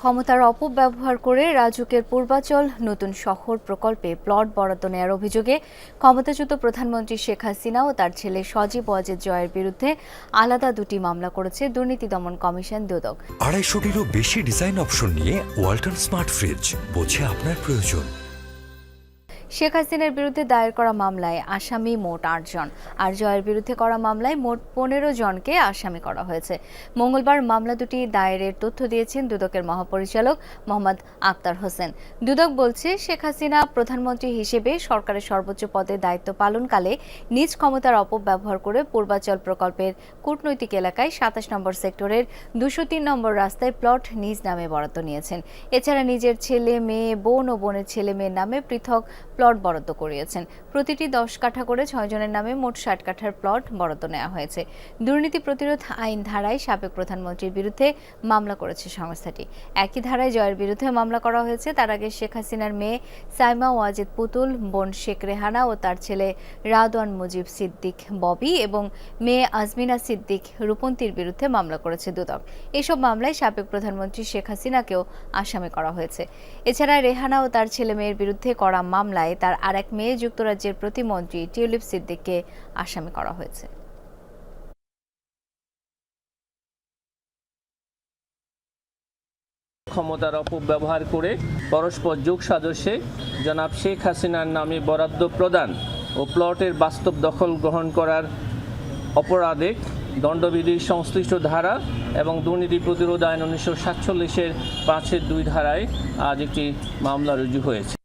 ক্ষমতার অপব্যবহার করে রাজুকের পূর্বাচল, নতুন শহর প্রকল্পে প্লট বরাদ্দ নেওয়ার অভিযোগে ক্ষমতাচ্যুত প্রধানমন্ত্রী শেখ হাসিনা ও তার ছেলে সজীব ওয়াজেদ জয়ের বিরুদ্ধে আলাদা দুটি মামলা করেছে দুর্নীতি দমন কমিশন দুদক। আড়াইশোটিরও বেশি ডিজাইন অপশন নিয়ে ওয়াল্টন স্মার্ট ফ্রিজ, বোঝে আপনার প্রয়োজন। শেখ হাসিনার বিরুদ্ধে দায়ের করা মামলায় আসামি মোট আটজন। আর জয়ের বিরুদ্ধে করা মামলায় মোট পনেরো জনকে আসামি করা হয়েছে। মঙ্গলবার মামলা দুটি দায়েরের তথ্য দিয়েছেন দুদকের মহাপরিচালক মোহাম্মদ আক্তার হোসেন। দুদক বলছে, শেখ হাসিনা প্রধানমন্ত্রী হিসেবে সরকারের সর্বোচ্চ পদে দায়িত্ব পালনকালে নিজ ক্ষমতার অপব্যবহার করে পূর্বাচল প্রকল্পের কূটনৈতিক এলাকায় সাতাশ নম্বর সেক্টরের দুশো তিন নম্বর রাস্তায় প্লট নিজ নামে বরাদ্দ নিয়েছেন। এছাড়া নিজের ছেলে, মেয়ে, বোন ও বোনের ছেলে মেয়ের নামে পৃথক প্লট বরাদ্দ করিয়েছেন। প্রতিটি দশ কাঠা করে ছয় জনের নামে মোট ষাট কাঠার প্লট বরাদ্দ নেওয়া হয়েছে। দুর্নীতি প্রতিরোধ আইন ধারায় সাবেক প্রধানমন্ত্রীর বিরুদ্ধে মামলা করেছে সংস্থাটি। একই ধারায় জয়ের বিরুদ্ধে মামলা করা হয়েছে। তার আগে শেখ হাসিনার মেয়ে সাইমা ওয়াজেদ পুতুল, বোন শেখ রেহানা ও তার ছেলে রাদওয়ান মুজিব সিদ্দিক ববি এবং মেয়ে আজমিনা সিদ্দিক রূপন্তীর বিরুদ্ধে মামলা করেছে দুদক। এসব মামলায় সাবেক প্রধানমন্ত্রী শেখ হাসিনাকেও আসামি করা হয়েছে। এছাড়া রেহানা ও তার ছেলে মেয়ের বিরুদ্ধে করা মামলায় তার আরেক মেয়ে যুক্তরাজ্যের প্রতিমন্ত্রী টিউলিপ সিদ্দিককে আসামি করা হয়েছে। ক্ষমতার অপব্যবহার করে পরস্পর যোগ সাজসে, জনাব শেখ হাসিনার নামে বরাদ্দ প্রদান ও প্লটের বাস্তব দখল গ্রহণ করার অপরাধে দণ্ডবিধির সংশ্লিষ্ট ধারা এবং দুর্নীতি প্রতিরোধ আইন উনিশশো সাতচল্লিশের পাঁচের দুই ধারায় আজ একটি মামলা রুজু হয়েছে।